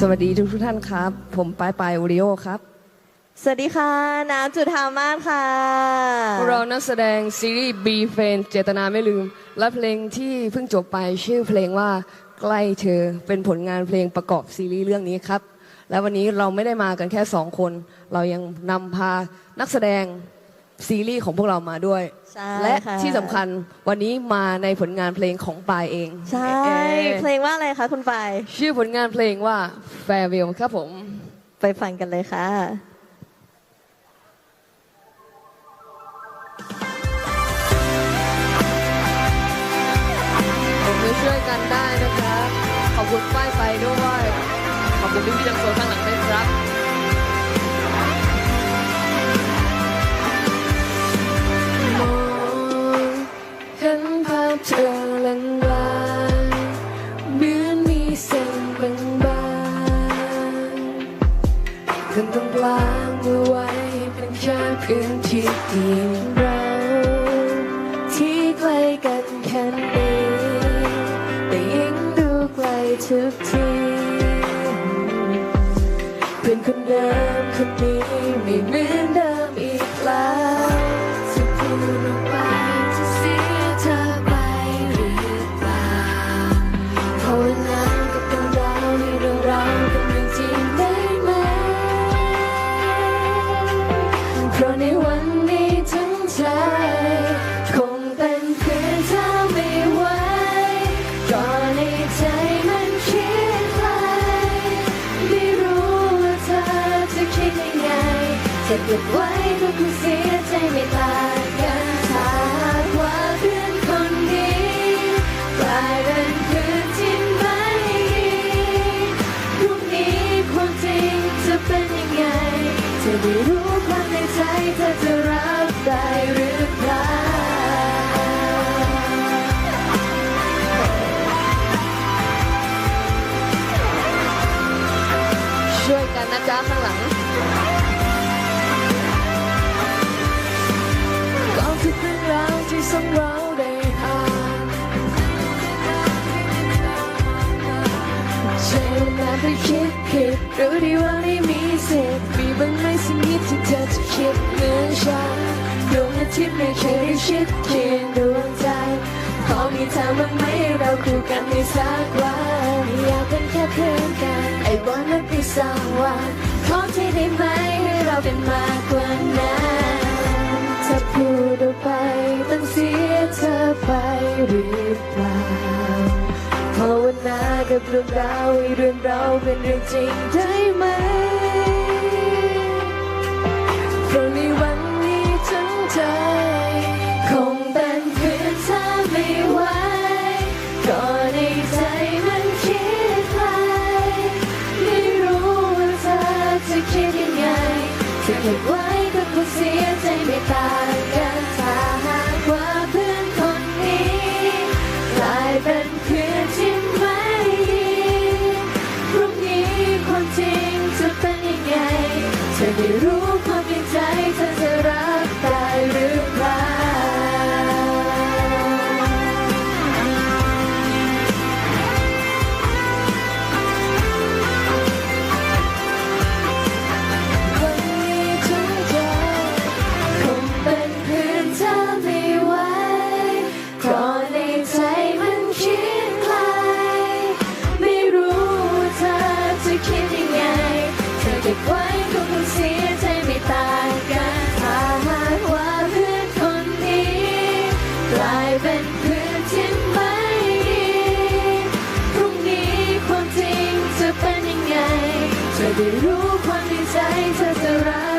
สวัสดีทุกทุกๆท่านครับ ผมปายปายโอริโอครับ สวัสดีค่ะ น้ำจุธามาศค่ะ พวกเรานักแสดงซีรีส์ B f r i e n d เจตนาไม่ลืม และเพลงที่เพิ่งจบไปชื่อเพลงว่าใกล้เธอเป็นผลงานเพลงประกอบซีรีส์เรื่องนี้ครับ และวันนี้เราไม่ได้มากันแค่สองคน เรายังนำพานักแสดง ซีรีส์ของพวกเรามาด้วย ใช่และค่ะที่สำคัญวันนี้มาในผลงานเพลงของปายเองใช่ เอ่อเพลงว่าอะไรคะคุณปายชื่อผลงานเพลงว่า Farewell ครับผม ไปฟังกันเลยค่ะ ผมมือช่วยกันได้นะครับ ขอบคุณป้ายไฟด้วย ขอบคุณพี่พี่ๆทั้งสองข้างหลังด้วยครับ ที่ดีเราที่ใกล้กันแค่นี้แต่ยิ่งดูไกลทุกทีเพื่อนคนเดิมคนนี้ไม่เหมือนเดิมอีกแล้วจะพูดออก จะเก็บไว้ทุกเสียใจไม่ต่างกันหากว่าเพื่อนคนนี้กลายเป็นเพื่อนที่ไม่ดีพรุ่งนี้ความจริงจะเป็นยังไงจะได้รู้ความในใจเธอจะรับได้หรือเปล่าาวที่สองเราได้ผ่านใช่ว่าไปคิดผิดรู้ดีว่าไม่มีสิทธิ์มีบ้างไหมสักนิดที่เธอจะคิดเหมือนฉันดวงอาทิตย์ไม่เคยได้ชิดเคียงดวงใจขอมีเธอบ้างไหมเราคู่กันในสักวันอยากเป็นแค่เพื่อนกัน I wanna be someone ขอที่ได้ไหมให้เราเป็นมากกว่านั้นถ้าพูดออกไป หรือเปล่าภาวนากับเรื่องราวให้เรื่องเราเป็นเรื่องจริงได้ไหมเพราะในวันนี้ทั้งใจ คงเป็นเพื่อนเธอไม่ไหวก็ในใจมันคิดไกลไม่รู้ว่าเธอจะคิดยังไงจะเก็บไว้ก็คงเสียใจไม่ต่างกัน เป็นเพื่อนที่ไม่ดีพรุ่งนี้ความจริงจะเป็นยังไงจะได้รู้ เป็นเพื่อนที่ไม่ดีพรุ่งนี้ความจริงจะเป็นยังไงจะได้รู้ความในใจเธอจะรัก